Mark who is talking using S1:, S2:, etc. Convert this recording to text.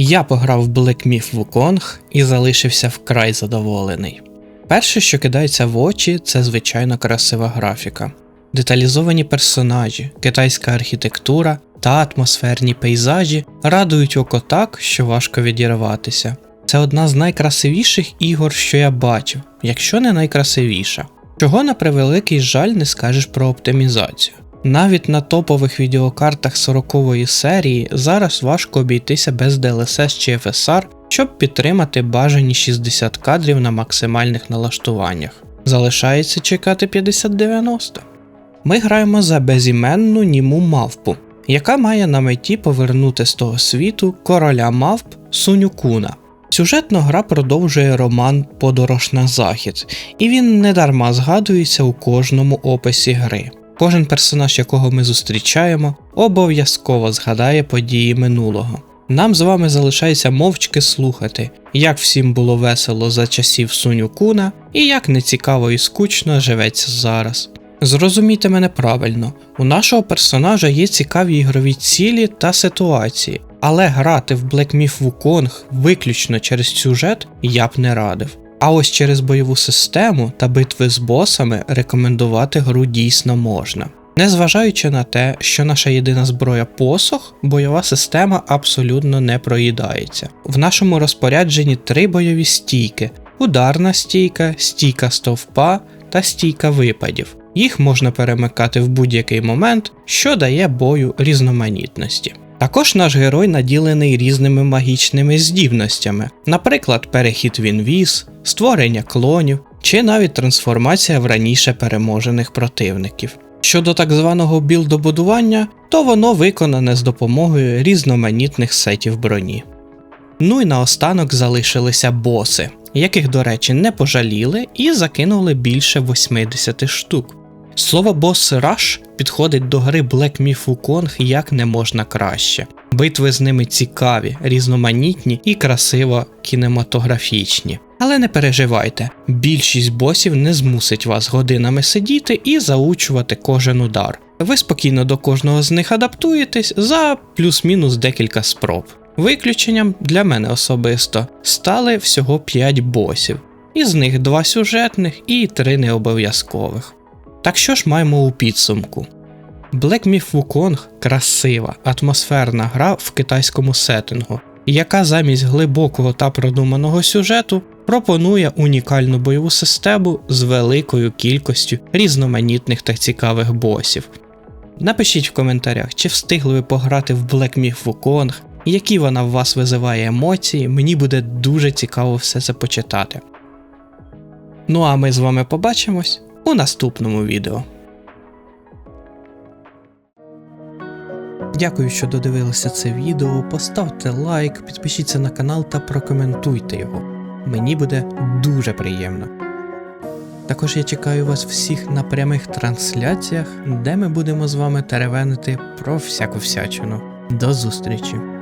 S1: Я пограв в Black Myth Wukong і залишився вкрай задоволений. Перше, що кидається в очі, це звичайно красива графіка. Деталізовані персонажі, китайська архітектура та атмосферні пейзажі радують око так, що важко відірватися. Це одна з найкрасивіших ігор, що я бачив, якщо не найкрасивіша. Чого на превеликий жаль не скажеш про оптимізацію. Навіть на топових відеокартах 40-ї серії зараз важко обійтися без DLSS чи FSR, щоб підтримати бажані 60 кадрів на максимальних налаштуваннях. Залишається чекати 5090. Ми граємо за безіменну німу мавпу, яка має на меті повернути з того світу короля мавп Сунюкуна. Сюжетно гра продовжує роман Подорож на захід, і він недарма згадується у кожному описі гри. Кожен персонаж, якого ми зустрічаємо, обов'язково згадає події минулого. Нам з вами залишається мовчки слухати, як всім було весело за часів Сунюкуна і як нецікаво і скучно живеться зараз. Зрозумійте мене правильно, у нашого персонажа є цікаві ігрові цілі та ситуації, але грати в Black Myth Wukong виключно через сюжет я б не радив. А ось через бойову систему та битви з босами рекомендувати гру дійсно можна. Незважаючи на те, що наша єдина зброя посох, бойова система абсолютно не проїдається. В нашому розпорядженні три бойові стійки: ударна стійка, стійка стовпа та стійка випадів. Їх можна перемикати в будь-який момент, що дає бою різноманітності. Також наш герой наділений різними магічними здібностями, наприклад, перехід в інвіз, створення клонів чи навіть трансформація в раніше переможених противників. Щодо так званого білдобудування, то воно виконане з допомогою різноманітних сетів броні. Ну і наостанок залишилися боси, яких, до речі, не пожаліли і закинули більше 80 штук. Слово бос Rush підходить до гри Black Myth Wukong як не можна краще. Битви з ними цікаві, різноманітні і красиво кінематографічні. Але не переживайте, більшість босів не змусить вас годинами сидіти і заучувати кожен удар. Ви спокійно до кожного з них адаптуєтесь за плюс-мінус декілька спроб. Виключенням для мене особисто стали всього 5 босів, із них 2 сюжетних і 3 необов'язкових. Так що ж маємо у підсумку? Black Myth Wukong красива, атмосферна гра в китайському сеттингу, яка замість глибокого та продуманого сюжету пропонує унікальну бойову систему з великою кількістю різноманітних та цікавих босів. Напишіть в коментарях, чи встигли ви пограти в Black Myth Wukong, які вона в вас визиває емоції, мені буде дуже цікаво все це почитати. Ну а ми з вами побачимось у наступному відео. Дякую, що додивилися це відео. Поставте лайк, підпишіться на канал та прокоментуйте його. Мені буде дуже приємно. Також я чекаю вас всіх на прямих трансляціях, де ми будемо з вами теревенити про всяку всячину. До зустрічі!